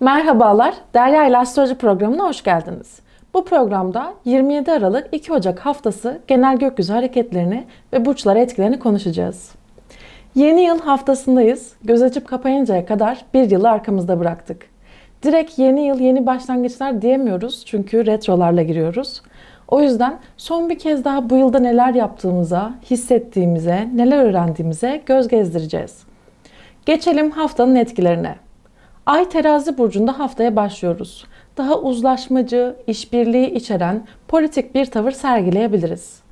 Merhabalar, Derya ile Astroloji programına hoş geldiniz. Bu programda 27 Aralık 2 Ocak haftası genel gökyüzü hareketlerini ve burçlara etkilerini konuşacağız. Yeni yıl haftasındayız. Göz açıp kapayıncaya kadar bir yılı arkamızda bıraktık. Direkt yeni yıl yeni başlangıçlar diyemiyoruz çünkü retrolarla giriyoruz. O yüzden son bir kez daha bu yılda neler yaptığımıza, hissettiğimize, neler öğrendiğimize göz gezdireceğiz. Geçelim haftanın etkilerine. Ay terazi burcunda haftaya başlıyoruz. Daha uzlaşmacı, işbirliği içeren politik bir tavır sergileyebiliriz.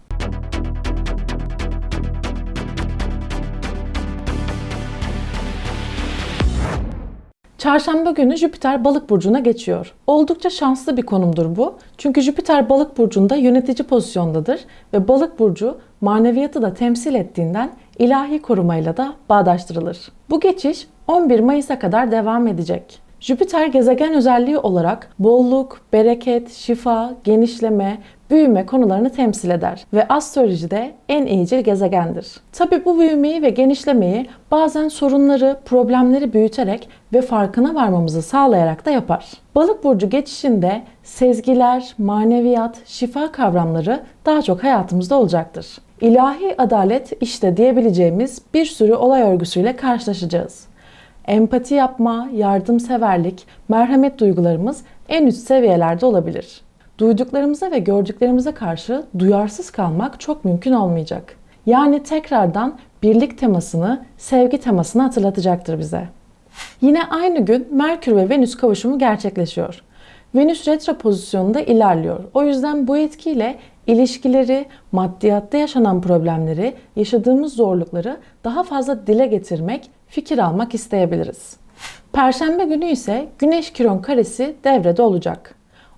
Çarşamba günü Jüpiter balık burcuna geçiyor. Oldukça şanslı bir konumdur bu. Çünkü Jüpiter balık burcunda yönetici pozisyondadır ve balık burcu maneviyatı da temsil ettiğinden ilahi korumayla da bağdaştırılır. Bu geçiş 11 Mayıs'a kadar devam edecek. Jüpiter gezegen özelliği olarak bolluk, bereket, şifa, genişleme, büyüme konularını temsil eder ve astrolojide en iyicil gezegendir. Tabi bu büyümeyi ve genişlemeyi bazen sorunları, problemleri büyüterek ve farkına varmamızı sağlayarak da yapar. Balık burcu geçişinde sezgiler, maneviyat, şifa kavramları daha çok hayatımızda olacaktır. İlahi adalet işte diyebileceğimiz bir sürü olay örgüsüyle karşılaşacağız. Empati yapma, yardımseverlik, merhamet duygularımız en üst seviyelerde olabilir. Duyduklarımıza ve gördüklerimize karşı duyarsız kalmak çok mümkün olmayacak. Yani tekrardan birlik temasını, sevgi temasını hatırlatacaktır bize. Yine aynı gün Merkür ve Venüs kavuşumu gerçekleşiyor. Venüs retro pozisyonunda ilerliyor. O yüzden bu etkiyle ilişkileri, maddiyatta yaşanan problemleri, yaşadığımız zorlukları daha fazla dile getirmek, fikir almak isteyebiliriz. Perşembe günü ise Güneş Kiron karesi devrede olacak.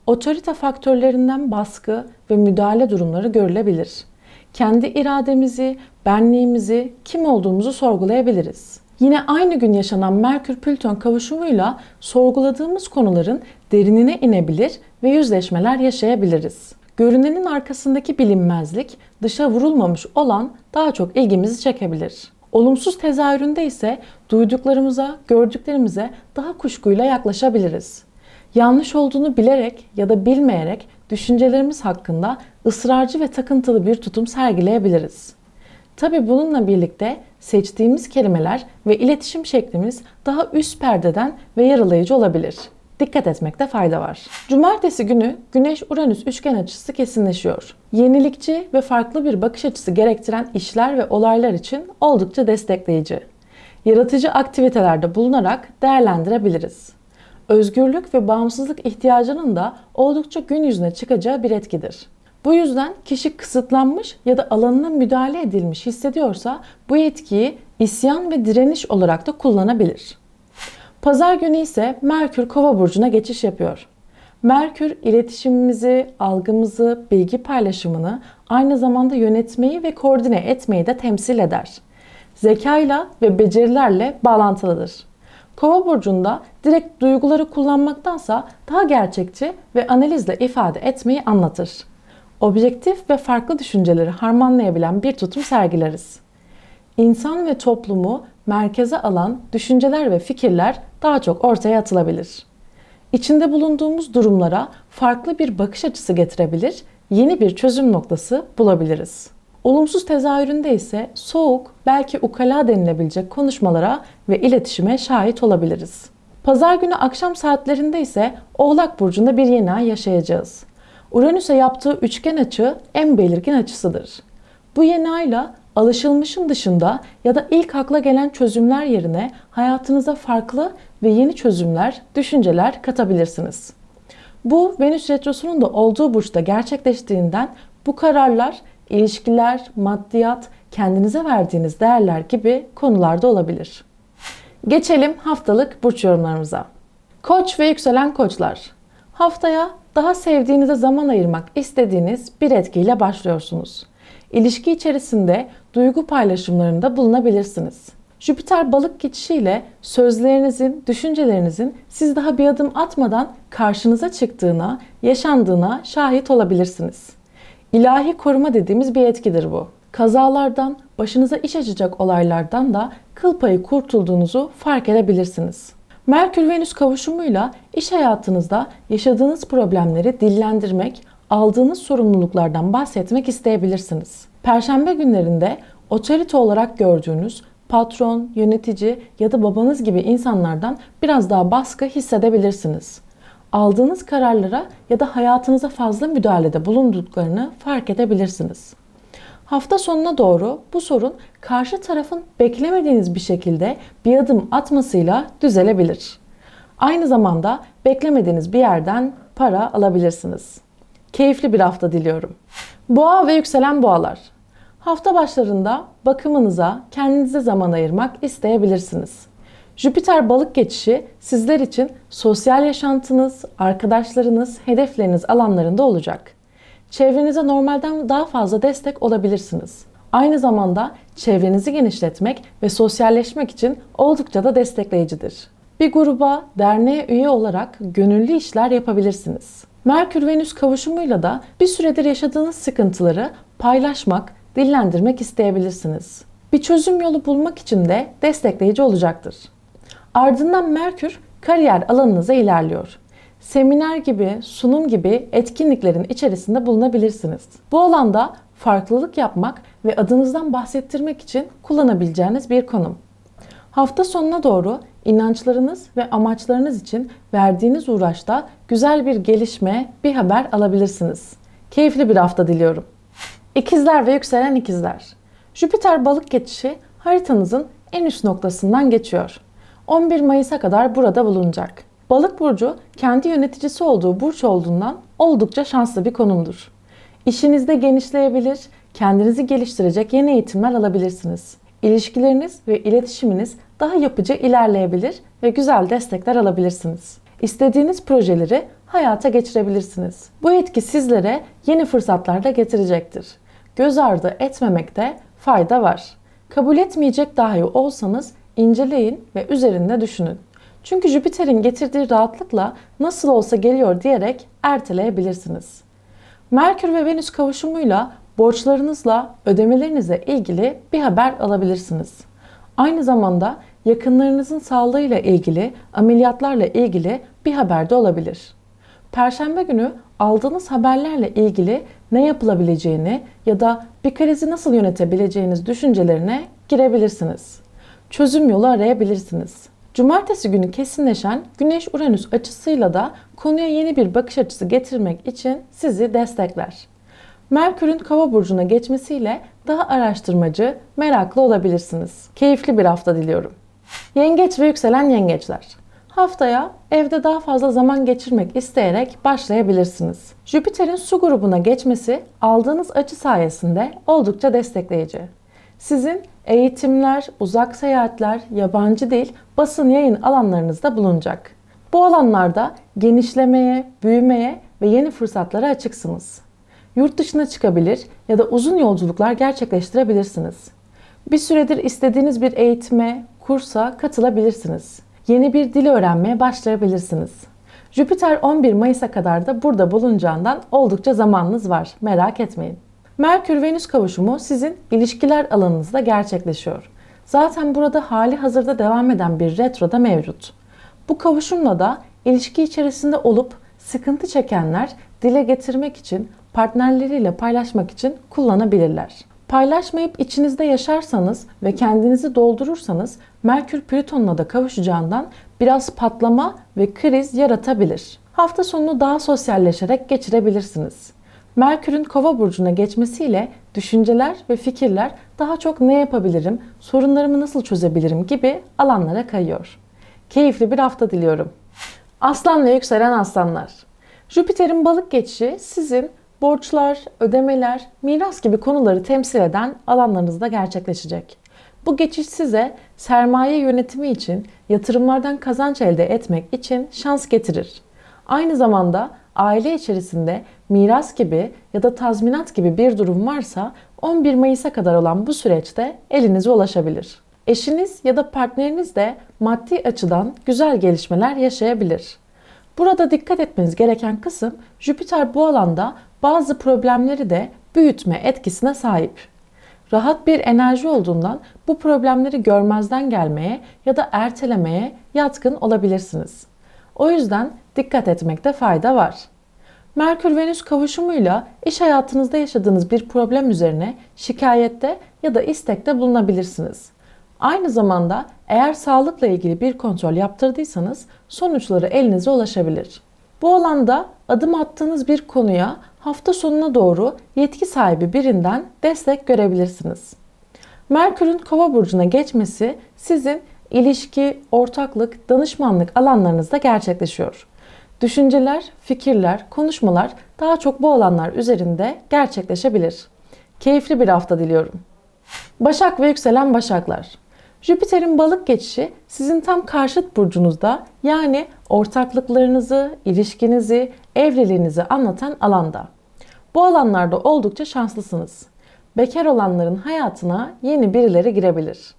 Otorite faktörlerinden baskı ve müdahale durumları görülebilir. Kendi irademizi, benliğimizi, kim olduğumuzu sorgulayabiliriz. Yine aynı gün yaşanan Merkür-Plüton kavuşumuyla sorguladığımız konuların derinine inebilir ve yüzleşmeler yaşayabiliriz. Görünenin arkasındaki bilinmezlik dışa vurulmamış olan daha çok ilgimizi çekebilir. Olumsuz tezahüründe ise duyduklarımıza, gördüklerimize daha kuşkuyla yaklaşabiliriz. Yanlış olduğunu bilerek ya da bilmeyerek düşüncelerimiz hakkında ısrarcı ve takıntılı bir tutum sergileyebiliriz. Tabi bununla birlikte seçtiğimiz kelimeler ve iletişim şeklimiz daha üst perdeden ve yaralayıcı olabilir. Dikkat etmekte fayda var. Cumartesi günü Güneş-Uranüs üçgen açısı kesinleşiyor. Yenilikçi ve farklı bir bakış açısı gerektiren işler ve olaylar için oldukça destekleyici. Yaratıcı aktivitelerde bulunarak değerlendirebiliriz. Özgürlük ve bağımsızlık ihtiyacının da oldukça gün yüzüne çıkacağı bir etkidir. Bu yüzden kişi kısıtlanmış ya da alanına müdahale edilmiş hissediyorsa bu etkiyi isyan ve direniş olarak da kullanabilir. Pazar günü ise Merkür Kova burcuna geçiş yapıyor. Merkür iletişimimizi, algımızı, bilgi paylaşımını aynı zamanda yönetmeyi ve koordine etmeyi de temsil eder. Zekayla ve becerilerle bağlantılıdır. Kova burcunda direkt duyguları kullanmaktansa daha gerçekçi ve analizle ifade etmeyi anlatır. Objektif ve farklı düşünceleri harmanlayabilen bir tutum sergileriz. İnsan ve toplumu merkeze alan düşünceler ve fikirler daha çok ortaya atılabilir. İçinde bulunduğumuz durumlara farklı bir bakış açısı getirebilir, yeni bir çözüm noktası bulabiliriz. Olumsuz tezahüründe ise soğuk, belki ukala denilebilecek konuşmalara ve iletişime şahit olabiliriz. Pazar günü akşam saatlerinde ise Oğlak Burcu'nda bir yeni ay yaşayacağız. Uranüs'e yaptığı üçgen açı en belirgin açısıdır. Bu yeni ayla alışılmışın dışında ya da ilk akla gelen çözümler yerine hayatınıza farklı ve yeni çözümler, düşünceler katabilirsiniz. Bu Venüs Retrosu'nun da olduğu burçta gerçekleştiğinden bu kararlar ilişkiler, maddiyat, kendinize verdiğiniz değerler gibi konularda olabilir. Geçelim haftalık burç yorumlarımıza. Koç ve yükselen koçlar. Haftaya daha sevdiğinize zaman ayırmak istediğiniz bir etkiyle başlıyorsunuz. İlişki içerisinde duygu paylaşımlarında bulunabilirsiniz. Jüpiter balık geçişiyle sözlerinizin, düşüncelerinizin siz daha bir adım atmadan karşınıza çıktığına, yaşandığına şahit olabilirsiniz. İlahi koruma dediğimiz bir etkidir bu. Kazalardan, başınıza iş açacak olaylardan da kıl payı kurtulduğunuzu fark edebilirsiniz. Merkür-Venüs kavuşumuyla iş hayatınızda yaşadığınız problemleri dillendirmek, aldığınız sorumluluklardan bahsetmek isteyebilirsiniz. Perşembe günlerinde otorite olarak gördüğünüz patron, yönetici ya da babanız gibi insanlardan biraz daha baskı hissedebilirsiniz. Aldığınız kararlara ya da hayatınıza fazla müdahalede bulunduklarını fark edebilirsiniz. Hafta sonuna doğru bu sorun karşı tarafın beklemediğiniz bir şekilde bir adım atmasıyla düzelebilir. Aynı zamanda beklemediğiniz bir yerden para alabilirsiniz. Keyifli bir hafta diliyorum. Boğa ve yükselen boğalar. Hafta başlarında bakımınıza, kendinize zaman ayırmak isteyebilirsiniz. Jüpiter balık geçişi sizler için sosyal yaşantınız, arkadaşlarınız, hedefleriniz alanlarında olacak. Çevrenize normalden daha fazla destek olabilirsiniz. Aynı zamanda çevrenizi genişletmek ve sosyalleşmek için oldukça da destekleyicidir. Bir gruba, derneğe üye olarak gönüllü işler yapabilirsiniz. Merkür-Venüs kavuşumuyla da bir süredir yaşadığınız sıkıntıları paylaşmak, dillendirmek isteyebilirsiniz. Bir çözüm yolu bulmak için de destekleyici olacaktır. Ardından Merkür kariyer alanınıza ilerliyor. Seminer gibi, sunum gibi etkinliklerin içerisinde bulunabilirsiniz. Bu alanda farklılık yapmak ve adınızdan bahsettirmek için kullanabileceğiniz bir konum. Hafta sonuna doğru inançlarınız ve amaçlarınız için verdiğiniz uğraşta güzel bir gelişme, bir haber alabilirsiniz. Keyifli bir hafta diliyorum. İkizler ve yükselen ikizler. Jüpiter balık geçişi haritanızın en üst noktasından geçiyor. 11 Mayıs'a kadar burada bulunacak. Balık burcu kendi yöneticisi olduğu burç olduğundan oldukça şanslı bir konumdur. İşinizde genişleyebilir, kendinizi geliştirecek yeni eğitimler alabilirsiniz. İlişkileriniz ve iletişiminiz daha yapıcı ilerleyebilir ve güzel destekler alabilirsiniz. İstediğiniz projeleri hayata geçirebilirsiniz. Bu etki sizlere yeni fırsatlar da getirecektir. Göz ardı etmemekte fayda var. Kabul etmeyecek dahi olsanız inceleyin ve üzerinde düşünün. Çünkü Jüpiter'in getirdiği rahatlıkla nasıl olsa geliyor diyerek erteleyebilirsiniz. Merkür ve Venüs kavuşumuyla borçlarınızla, ödemelerinizle ilgili bir haber alabilirsiniz. Aynı zamanda yakınlarınızın sağlığıyla ilgili, ameliyatlarla ilgili bir haber de olabilir. Perşembe günü aldığınız haberlerle ilgili ne yapılabileceğini ya da bir krizi nasıl yönetebileceğiniz düşüncelerine girebilirsiniz. Çözüm yolu arayabilirsiniz. Cumartesi günü kesinleşen Güneş-Uranüs açısıyla da konuya yeni bir bakış açısı getirmek için sizi destekler. Merkür'ün Kova burcuna geçmesiyle daha araştırmacı, meraklı olabilirsiniz. Keyifli bir hafta diliyorum. Yengeç ve yükselen yengeçler. Haftaya evde daha fazla zaman geçirmek isteyerek başlayabilirsiniz. Jüpiter'in su grubuna geçmesi aldığınız açı sayesinde oldukça destekleyici. Sizin eğitimler, uzak seyahatler, yabancı dil, basın yayın alanlarınızda bulunacak. Bu alanlarda genişlemeye, büyümeye ve yeni fırsatlara açıksınız. Yurt dışına çıkabilir ya da uzun yolculuklar gerçekleştirebilirsiniz. Bir süredir istediğiniz bir eğitime, kursa katılabilirsiniz. Yeni bir dil öğrenmeye başlayabilirsiniz. Jüpiter 11 Mayıs'a kadar da burada bulunacağından oldukça zamanınız var. Merak etmeyin. Merkür-Venüs kavuşumu sizin ilişkiler alanınızda gerçekleşiyor. Zaten burada hali hazırda devam eden bir retro da mevcut. Bu kavuşumla da ilişki içerisinde olup sıkıntı çekenler dile getirmek için, partnerleriyle paylaşmak için kullanabilirler. Paylaşmayıp içinizde yaşarsanız ve kendinizi doldurursanız Merkür Plüton'la da kavuşacağından biraz patlama ve kriz yaratabilir. Hafta sonunu daha sosyalleşerek geçirebilirsiniz. Merkür'ün Kova burcuna geçmesiyle düşünceler ve fikirler daha çok ne yapabilirim, sorunlarımı nasıl çözebilirim gibi alanlara kayıyor. Keyifli bir hafta diliyorum. Aslan ve yükselen aslanlar. Jüpiter'in balık geçişi sizin borçlar, ödemeler, miras gibi konuları temsil eden alanlarınızda gerçekleşecek. Bu geçiş size sermaye yönetimi için, yatırımlardan kazanç elde etmek için şans getirir. Aynı zamanda aile içerisinde miras gibi ya da tazminat gibi bir durum varsa 11 Mayıs'a kadar olan bu süreçte elinize ulaşabilir. Eşiniz ya da partneriniz de maddi açıdan güzel gelişmeler yaşayabilir. Burada dikkat etmeniz gereken kısım Jüpiter bu alanda bazı problemleri de büyütme etkisine sahip. rahat bir enerji olduğundan bu problemleri görmezden gelmeye ya da ertelemeye yatkın olabilirsiniz. O yüzden dikkat etmekte fayda var. Merkür-Venüs kavuşumuyla iş hayatınızda yaşadığınız bir problem üzerine şikayette ya da istekte bulunabilirsiniz. Aynı zamanda eğer sağlıkla ilgili bir kontrol yaptırdıysanız sonuçları elinize ulaşabilir. Bu alanda adım attığınız bir konuya hafta sonuna doğru yetki sahibi birinden destek görebilirsiniz. Merkür'ün Kova burcuna geçmesi sizin ilişki, ortaklık, danışmanlık alanlarınızda gerçekleşiyor. Düşünceler, fikirler, konuşmalar daha çok bu alanlar üzerinde gerçekleşebilir. Keyifli bir hafta diliyorum. Başak ve yükselen Başaklar. Jüpiter'in balık geçişi sizin tam karşıt burcunuzda yani ortaklıklarınızı, ilişkinizi, evliliğinizi anlatan alanda. Bu alanlarda oldukça şanslısınız. Bekar olanların hayatına yeni birileri girebilir.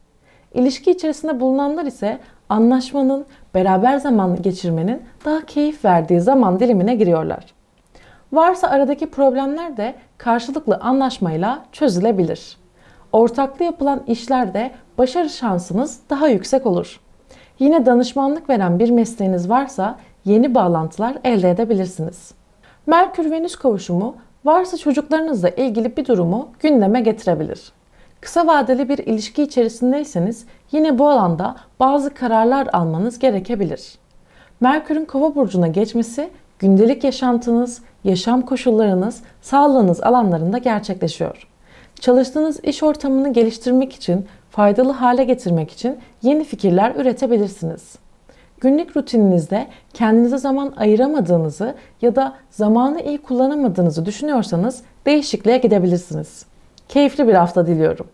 İlişki içerisinde bulunanlar ise anlaşmanın, beraber zaman geçirmenin daha keyif verdiği zaman dilimine giriyorlar. Varsa aradaki problemler de karşılıklı anlaşmayla çözülebilir. Ortaklı yapılan işlerde başarı şansınız daha yüksek olur. Yine danışmanlık veren bir mesleğiniz varsa yeni bağlantılar elde edebilirsiniz. Merkür-Venüs kavuşumu varsa çocuklarınızla ilgili bir durumu gündeme getirebilir. Kısa vadeli bir ilişki içerisindeyseniz yine bu alanda bazı kararlar almanız gerekebilir. Merkür'ün Kova burcuna geçmesi gündelik yaşantınız, yaşam koşullarınız, sağlığınız alanlarında gerçekleşiyor. Çalıştığınız iş ortamını geliştirmek için, faydalı hale getirmek için yeni fikirler üretebilirsiniz. Günlük rutininizde kendinize zaman ayıramadığınızı ya da zamanı iyi kullanamadığınızı düşünüyorsanız değişikliğe gidebilirsiniz. Keyifli bir hafta diliyorum.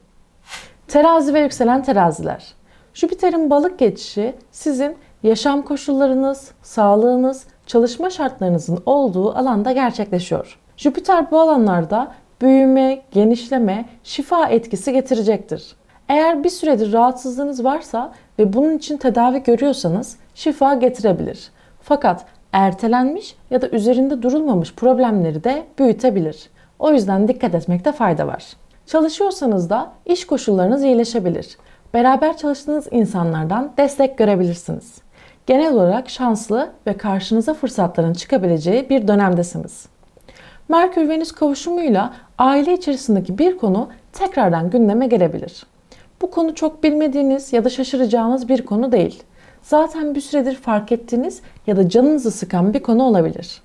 Terazi ve yükselen teraziler. Jüpiter'in balık geçişi sizin yaşam koşullarınız, sağlığınız, çalışma şartlarınızın olduğu alanda gerçekleşiyor. Jüpiter bu alanlarda büyüme, genişleme, şifa etkisi getirecektir. Eğer bir süredir rahatsızlığınız varsa ve bunun için tedavi görüyorsanız şifa getirebilir. Fakat ertelenmiş ya da üzerinde durulmamış problemleri de büyütebilir. O yüzden dikkat etmekte fayda var. Çalışıyorsanız da iş koşullarınız iyileşebilir. Beraber çalıştığınız insanlardan destek görebilirsiniz. Genel olarak şanslı ve karşınıza fırsatların çıkabileceği bir dönemdesiniz. Merkür-Venüs kavuşumuyla aile içerisindeki bir konu tekrardan gündeme gelebilir. Bu konu çok bilmediğiniz ya da şaşıracağınız bir konu değil. Zaten bir süredir fark ettiğiniz ya da canınızı sıkan bir konu olabilir.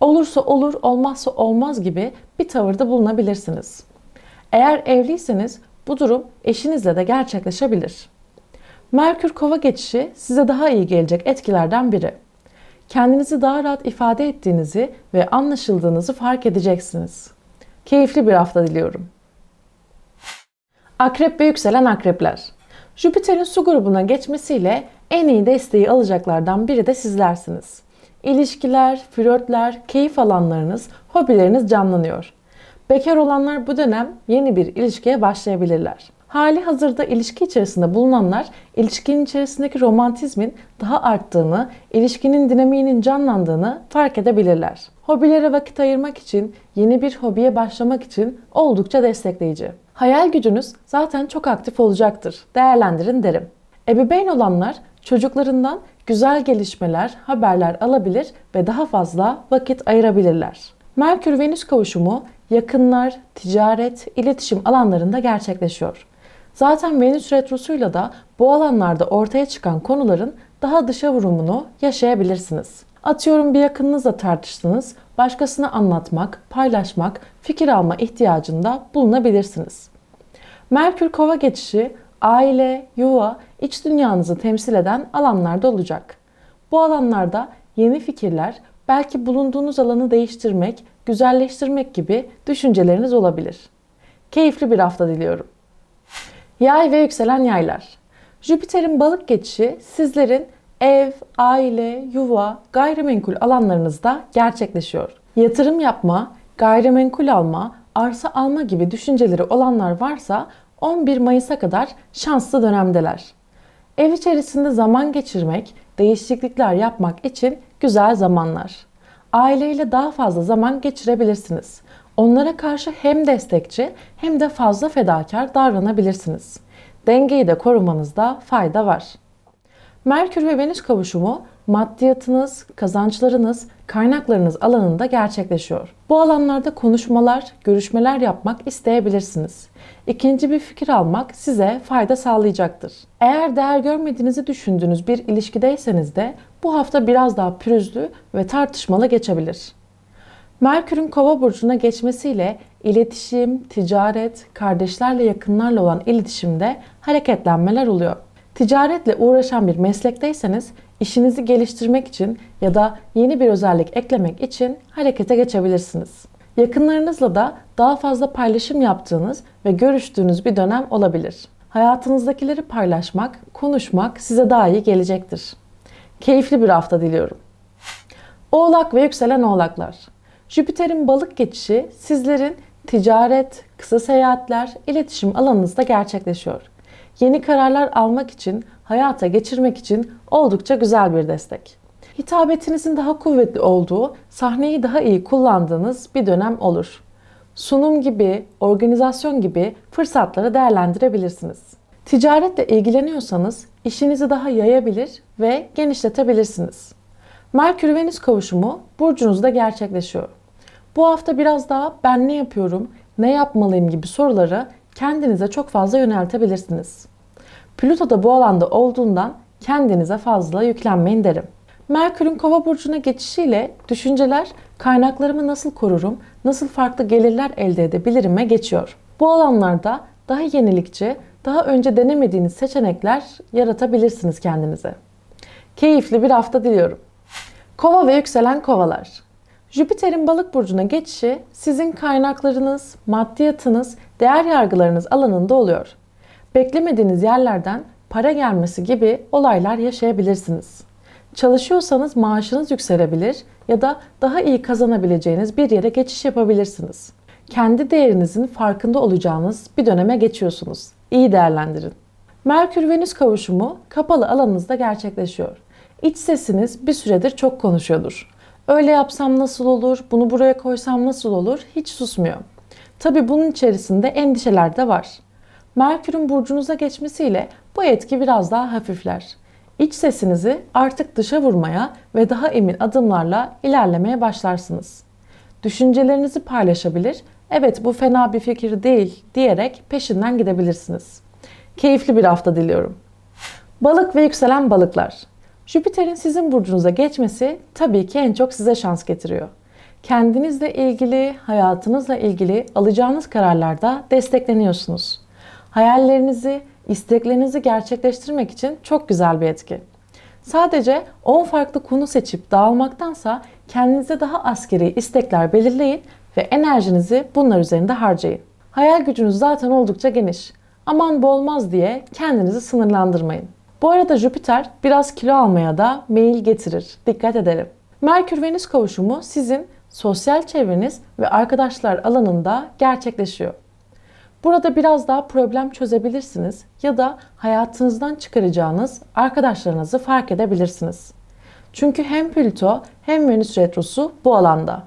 Olursa olur, olmazsa olmaz gibi bir tavırda bulunabilirsiniz. Eğer evliyseniz bu durum eşinizle de gerçekleşebilir. Merkür Kova geçişi size daha iyi gelecek etkilerden biri. Kendinizi daha rahat ifade ettiğinizi ve anlaşıldığınızı fark edeceksiniz. Keyifli bir hafta diliyorum. Akrep ve yükselen akrepler. Jüpiter'in su grubuna geçmesiyle en iyi desteği alacaklardan biri de sizlersiniz. İlişkiler, flörtler, keyif alanlarınız, hobileriniz canlanıyor. Bekar olanlar bu dönem yeni bir ilişkiye başlayabilirler. Hali hazırda ilişki içerisinde bulunanlar ilişkinin içerisindeki romantizmin daha arttığını, ilişkinin dinamiğinin canlandığını fark edebilirler. Hobilere vakit ayırmak için, yeni bir hobiye başlamak için oldukça destekleyici. Hayal gücünüz zaten çok aktif olacaktır. Değerlendirin derim. Ebeveyn olanlar çocuklarından güzel gelişmeler, haberler alabilir ve daha fazla vakit ayırabilirler. Merkür-Venüs kavuşumu yakınlar, ticaret, iletişim alanlarında gerçekleşiyor. Zaten Venüs retrosuyla da bu alanlarda ortaya çıkan konuların daha dışa vurumunu yaşayabilirsiniz. Atıyorum bir yakınınızla tartıştınız, başkasına anlatmak, paylaşmak, fikir alma ihtiyacında bulunabilirsiniz. Merkür Kova geçişi aile, yuva, iç dünyanızı temsil eden alanlarda olacak. Bu alanlarda yeni fikirler, belki bulunduğunuz alanı değiştirmek, güzelleştirmek gibi düşünceleriniz olabilir. Keyifli bir hafta diliyorum. Yay ve yükselen yaylar. Jüpiter'in balık geçişi sizlerin ev, aile, yuva, gayrimenkul alanlarınızda gerçekleşiyor. Yatırım yapma, gayrimenkul alma, arsa alma gibi düşünceleri olanlar varsa 11 Mayıs'a kadar şanslı dönemdeler. Ev içerisinde zaman geçirmek, değişiklikler yapmak için güzel zamanlar. Aileyle daha fazla zaman geçirebilirsiniz. Onlara karşı hem destekçi hem de fazla fedakar davranabilirsiniz. Dengeyi de korumanızda fayda var. Merkür ve Venüs kavuşumu maddiyatınız, kazançlarınız, kaynaklarınız alanında gerçekleşiyor. Bu alanlarda konuşmalar, görüşmeler yapmak isteyebilirsiniz. İkinci bir fikir almak size fayda sağlayacaktır. Eğer değer görmediğinizi düşündüğünüz bir ilişkideyseniz de bu hafta biraz daha pürüzlü ve tartışmalı geçebilir. Merkür'ün Kova burcuna geçmesiyle iletişim, ticaret, kardeşlerle yakınlarla olan iletişimde hareketlenmeler oluyor. Ticaretle uğraşan bir meslekteyseniz işinizi geliştirmek için ya da yeni bir özellik eklemek için harekete geçebilirsiniz. Yakınlarınızla da daha fazla paylaşım yaptığınız ve görüştüğünüz bir dönem olabilir. Hayatınızdakileri paylaşmak, konuşmak size daha iyi gelecektir. Keyifli bir hafta diliyorum. Oğlak ve yükselen oğlaklar. Jüpiter'in balık geçişi sizlerin ticaret, kısa seyahatler, iletişim alanınızda gerçekleşiyor. Yeni kararlar almak için, hayata geçirmek için oldukça güzel bir destek. Hitabetinizin daha kuvvetli olduğu, sahneyi daha iyi kullandığınız bir dönem olur. Sunum gibi, organizasyon gibi fırsatları değerlendirebilirsiniz. Ticaretle ilgileniyorsanız işinizi daha yayabilir ve genişletebilirsiniz. Merkür-Venüs kavuşumu burcunuzda gerçekleşiyor. Bu hafta biraz daha ben ne yapıyorum, ne yapmalıyım gibi soruları kendinize çok fazla yöneltebilirsiniz. Plüto da bu alanda olduğundan kendinize fazla yüklenmeyin derim. Merkür'ün Kova burcuna geçişiyle düşünceler kaynaklarımı nasıl korurum, nasıl farklı gelirler elde edebilirime geçiyor. Bu alanlarda daha yenilikçi, daha önce denemediğiniz seçenekler yaratabilirsiniz kendinize. Keyifli bir hafta diliyorum. Kova ve yükselen kovalar. Jüpiter'in balık burcuna geçişi sizin kaynaklarınız, maddiyatınız, değer yargılarınız alanında oluyor. Beklemediğiniz yerlerden para gelmesi gibi olaylar yaşayabilirsiniz. Çalışıyorsanız maaşınız yükselebilir ya da daha iyi kazanabileceğiniz bir yere geçiş yapabilirsiniz. Kendi değerinizin farkında olacağınız bir döneme geçiyorsunuz. İyi değerlendirin. Merkür-Venüs kavuşumu kapalı alanınızda gerçekleşiyor. İç sesiniz bir süredir çok konuşuyordur. Öyle yapsam nasıl olur, bunu buraya koysam nasıl olur hiç susmuyor. Tabi bunun içerisinde endişeler de var. Merkür'ün burcunuza geçmesiyle bu etki biraz daha hafifler. İç sesinizi artık dışa vurmaya ve daha emin adımlarla ilerlemeye başlarsınız. Düşüncelerinizi paylaşabilir, evet bu fena bir fikir değil diyerek peşinden gidebilirsiniz. Keyifli bir hafta diliyorum. Balık ve yükselen balıklar. Jüpiter'in sizin burcunuza geçmesi tabii ki en çok size şans getiriyor. Kendinizle ilgili, hayatınızla ilgili alacağınız kararlarda destekleniyorsunuz. Hayallerinizi, isteklerinizi gerçekleştirmek için çok güzel bir etki. Sadece 10 farklı konu seçip dağılmaktansa kendinize daha askeri istekler belirleyin ve enerjinizi bunlar üzerinde harcayın. Hayal gücünüz zaten oldukça geniş. Aman bu olmaz diye kendinizi sınırlandırmayın. Bu arada Jüpiter biraz kilo almaya da meyil getirir. Dikkat edelim. Merkür-Venüs kavuşumu sizin sosyal çevreniz ve arkadaşlar alanında gerçekleşiyor. Burada biraz daha problem çözebilirsiniz ya da hayatınızdan çıkaracağınız arkadaşlarınızı fark edebilirsiniz. Çünkü hem Plüto hem Venüs retrosu bu alanda.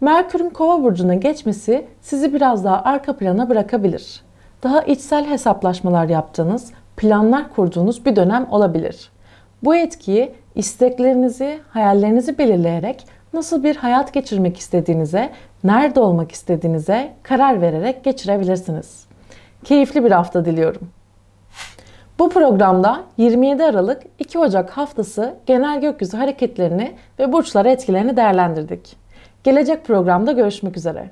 Merkür'ün Kova burcuna geçmesi sizi biraz daha arka plana bırakabilir. Daha içsel hesaplaşmalar yaptığınız, planlar kurduğunuz bir dönem olabilir. Bu etkiyi isteklerinizi, hayallerinizi belirleyerek nasıl bir hayat geçirmek istediğinize, nerede olmak istediğinize karar vererek geçirebilirsiniz. Keyifli bir hafta diliyorum. Bu programda 27 Aralık 2 Ocak haftası genel gökyüzü hareketlerini ve burçlar etkilerini değerlendirdik. Gelecek programda görüşmek üzere.